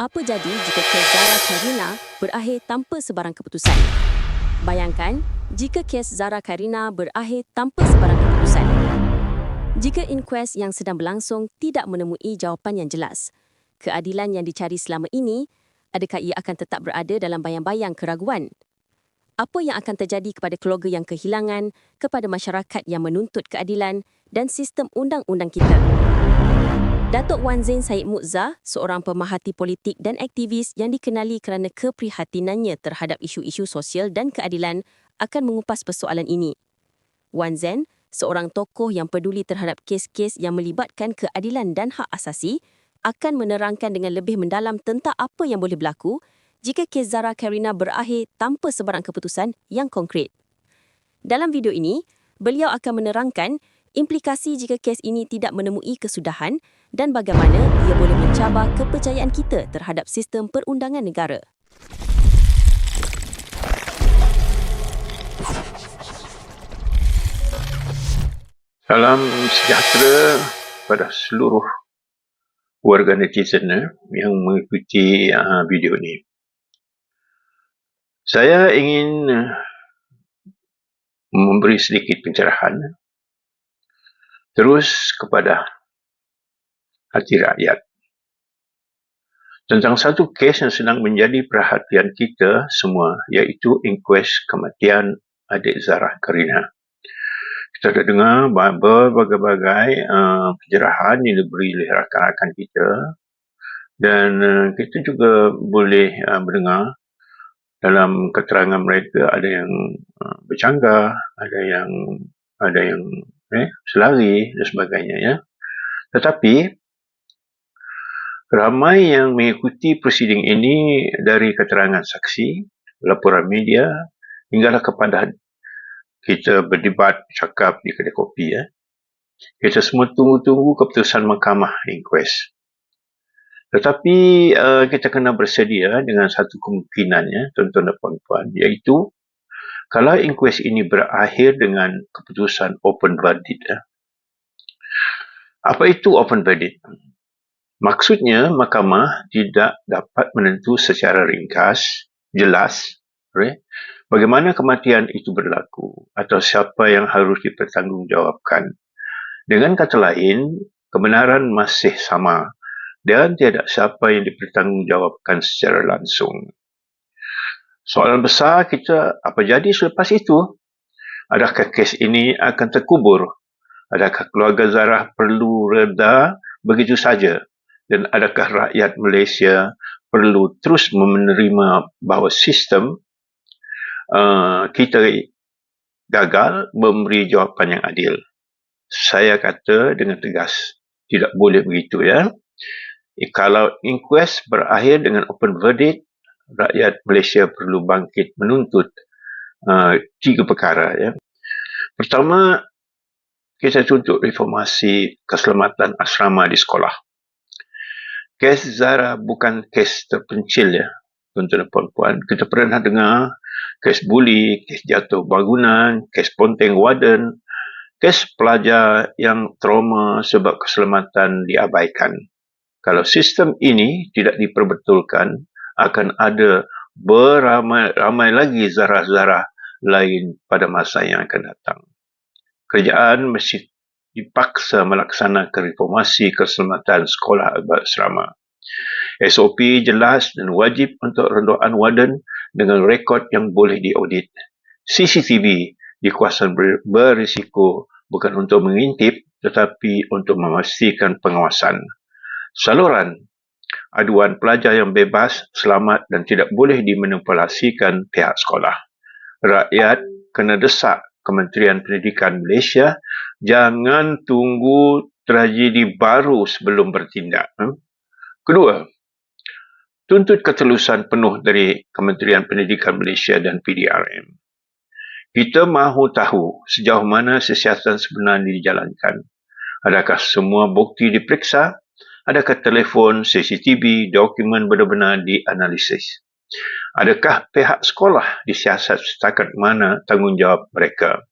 Apa jadi jika kes Zara Karina berakhir tanpa sebarang keputusan? Bayangkan jika kes Zara Karina berakhir tanpa sebarang keputusan. Jika inkuest yang sedang berlangsung tidak menemui jawapan yang jelas, keadilan yang dicari selama ini, adakah ia akan tetap berada dalam bayang-bayang keraguan? Apa yang akan terjadi kepada keluarga yang kehilangan, kepada masyarakat yang menuntut keadilan dan sistem undang-undang kita? Datuk Wan Zain Said Mukza, seorang pemerhati politik dan aktivis yang dikenali kerana keprihatinannya terhadap isu-isu sosial dan keadilan, akan mengupas persoalan ini. Wan Zain, seorang tokoh yang peduli terhadap kes-kes yang melibatkan keadilan dan hak asasi, akan menerangkan dengan lebih mendalam tentang apa yang boleh berlaku jika kes Zara Karina berakhir tanpa sebarang keputusan yang konkret. Dalam video ini, beliau akan menerangkan implikasi jika kes ini tidak menemui kesudahan dan bagaimana ia boleh mencabar kepercayaan kita terhadap sistem perundangan negara. Salam sejahtera pada seluruh warga netizen eh, yang mengikuti uh, video ini. Saya ingin uh, memberi sedikit pencerahan terus kepada hati rakyat. Tentang satu kes yang sedang menjadi perhatian kita semua, iaitu inkuest kematian adik Zara Karina. Kita dah dengar berbagai-bagai uh, pencerahan yang diberi oleh rakan-rakan kita dan uh, kita juga boleh uh, mendengar dalam keterangan mereka ada yang uh, bercanggah, ada yang ada yang eh, selari dan sebagainya ya. Tetapi ramai yang mengikuti prosiding ini dari keterangan saksi, laporan media hinggalah kepada kita berdebat cakap di kedai kopi ya. Kita semua tunggu-tunggu keputusan mahkamah inquest. Tetapi uh, kita kena bersedia dengan satu kemungkinan ya, tuan-tuan dan puan-puan, iaitu kalau inkuest ini berakhir dengan keputusan open verdict. Ya. Apa itu open verdict? Maksudnya, mahkamah tidak dapat menentu secara ringkas, jelas, right? bagaimana kematian itu berlaku atau siapa yang harus dipertanggungjawabkan. Dengan kata lain, kebenaran masih sama dan tidak siapa yang dipertanggungjawabkan secara langsung. Soalan besar kita, apa jadi selepas itu? Adakah kes ini akan terkubur? Adakah keluarga Zarah perlu reda begitu saja? Dan adakah rakyat Malaysia perlu terus menerima bahawa sistem uh, kita gagal memberi jawapan yang adil? Saya kata dengan tegas, tidak boleh begitu ya. Kalau inquest berakhir dengan open verdict, rakyat Malaysia perlu bangkit menuntut uh, tiga perkara. Ya. Pertama, kita tuntut reformasi keselamatan asrama di sekolah. Kes Zara bukan kes terpencil ya, tuan-tuan dan puan-puan. Kita pernah dengar kes buli, kes jatuh bangunan, kes ponteng warden, kes pelajar yang trauma sebab keselamatan diabaikan. Kalau sistem ini tidak diperbetulkan, akan ada beramai-ramai lagi zarah-zarah lain pada masa yang akan datang. Kerajaan mesti dipaksa melaksanakan reformasi keselamatan sekolah berasrama. SOP jelas dan wajib untuk renduan warden dengan rekod yang boleh diaudit. CCTV di kawasan berisiko bukan untuk mengintip tetapi untuk memastikan pengawasan. Saluran aduan pelajar yang bebas, selamat dan tidak boleh dimanipulasikan pihak sekolah. Rakyat kena desak Kementerian Pendidikan Malaysia jangan tunggu tragedi baru sebelum bertindak. Hmm? Kedua, tuntut ketelusan penuh dari Kementerian Pendidikan Malaysia dan PDRM. Kita mahu tahu sejauh mana siasatan sebenarnya dijalankan. Adakah semua bukti diperiksa Adakah telefon, CCTV, dokumen benar-benar dianalisis? Adakah pihak sekolah disiasat setakat mana tanggungjawab mereka?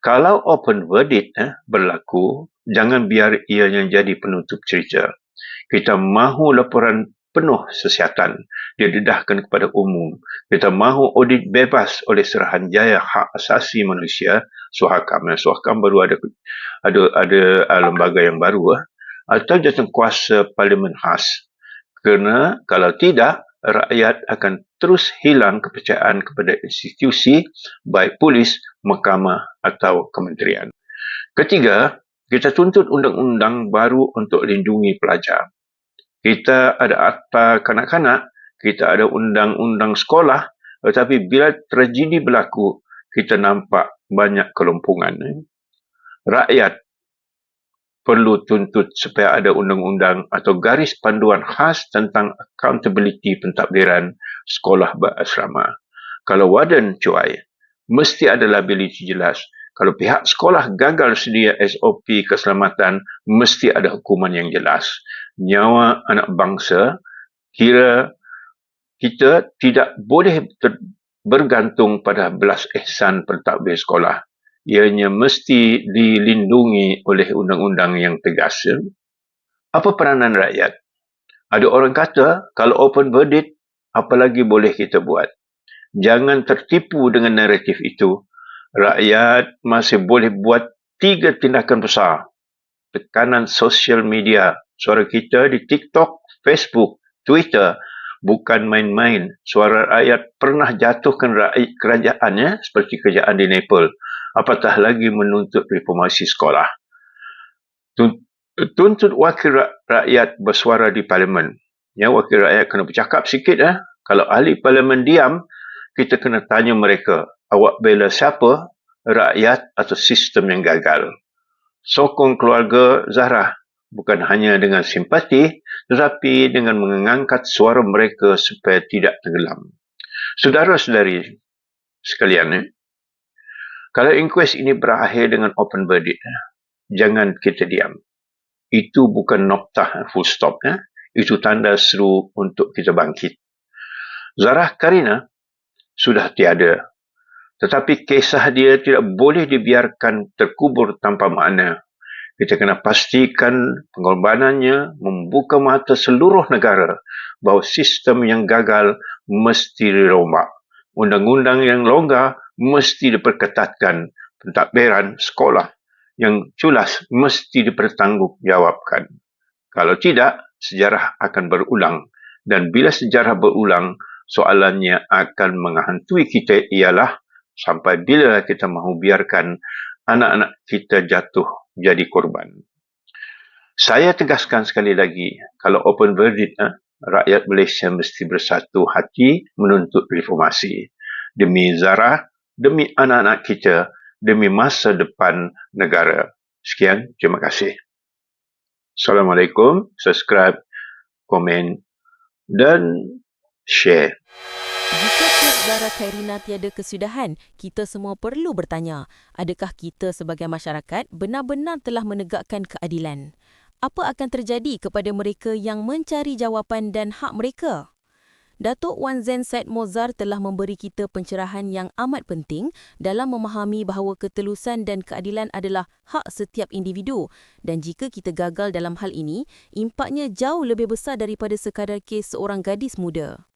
Kalau open verdict eh, berlaku, jangan biar ia yang jadi penutup cerita. Kita mahu laporan penuh sesiatan. Dia dedahkan kepada umum. Kita mahu audit bebas oleh Serahanjaya Hak Asasi Manusia, Suhakam. Suhakam baru ada ada ada uh, lembaga yang baru. Uh, atau kuasa Parlimen khas. Kerana kalau tidak, rakyat akan terus hilang kepercayaan kepada institusi, baik polis, mahkamah atau kementerian. Ketiga, kita tuntut undang-undang baru untuk lindungi pelajar. Kita ada akta kanak-kanak, kita ada undang-undang sekolah, tetapi bila tragedi berlaku, kita nampak banyak kelumpungan. Rakyat perlu tuntut supaya ada undang-undang atau garis panduan khas tentang accountability pentadbiran sekolah berasrama. Kalau warden cuai, mesti ada liability jelas kalau pihak sekolah gagal sedia SOP keselamatan, mesti ada hukuman yang jelas. Nyawa anak bangsa, kira kita tidak boleh bergantung pada belas ihsan pentadbir sekolah. Ianya mesti dilindungi oleh undang-undang yang tegas. Apa peranan rakyat? Ada orang kata, kalau open verdict, apa lagi boleh kita buat? Jangan tertipu dengan naratif itu rakyat masih boleh buat tiga tindakan besar. Tekanan sosial media, suara kita di TikTok, Facebook, Twitter, bukan main-main. Suara rakyat pernah jatuhkan rakyat kerajaannya seperti kerajaan di Nepal. Apatah lagi menuntut reformasi sekolah. Tuntut wakil rakyat bersuara di parlimen. Ya, wakil rakyat kena bercakap sikit. Eh? Kalau ahli parlimen diam, kita kena tanya mereka, awak bela siapa, rakyat atau sistem yang gagal. Sokong keluarga Zahra bukan hanya dengan simpati tetapi dengan mengangkat suara mereka supaya tidak tenggelam. Saudara-saudari sekalian, eh, kalau inkuest ini berakhir dengan open verdict, eh, jangan kita diam. Itu bukan noktah full stop. Eh. Itu tanda seru untuk kita bangkit. Zarah Karina sudah tiada. Tetapi kisah dia tidak boleh dibiarkan terkubur tanpa makna. Kita kena pastikan pengorbanannya membuka mata seluruh negara bahawa sistem yang gagal mesti dirombak. Undang-undang yang longgar mesti diperketatkan. Pentadbiran sekolah yang culas mesti dipertanggungjawabkan. Kalau tidak, sejarah akan berulang. Dan bila sejarah berulang, soalannya akan menghantui kita ialah sampai bila kita mahu biarkan anak-anak kita jatuh jadi korban. Saya tegaskan sekali lagi, kalau open verdict, eh, rakyat Malaysia mesti bersatu hati menuntut reformasi. Demi Zara, demi anak-anak kita, demi masa depan negara. Sekian, terima kasih. Assalamualaikum, subscribe, komen dan share. Jika kes Zara Khairina tiada kesudahan, kita semua perlu bertanya, adakah kita sebagai masyarakat benar-benar telah menegakkan keadilan? Apa akan terjadi kepada mereka yang mencari jawapan dan hak mereka? Datuk Wan Zen Said Mozar telah memberi kita pencerahan yang amat penting dalam memahami bahawa ketelusan dan keadilan adalah hak setiap individu dan jika kita gagal dalam hal ini, impaknya jauh lebih besar daripada sekadar kes seorang gadis muda.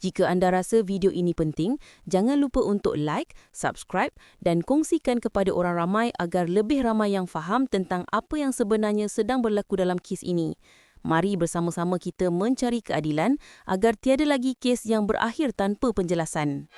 Jika anda rasa video ini penting, jangan lupa untuk like, subscribe dan kongsikan kepada orang ramai agar lebih ramai yang faham tentang apa yang sebenarnya sedang berlaku dalam kes ini. Mari bersama-sama kita mencari keadilan agar tiada lagi kes yang berakhir tanpa penjelasan.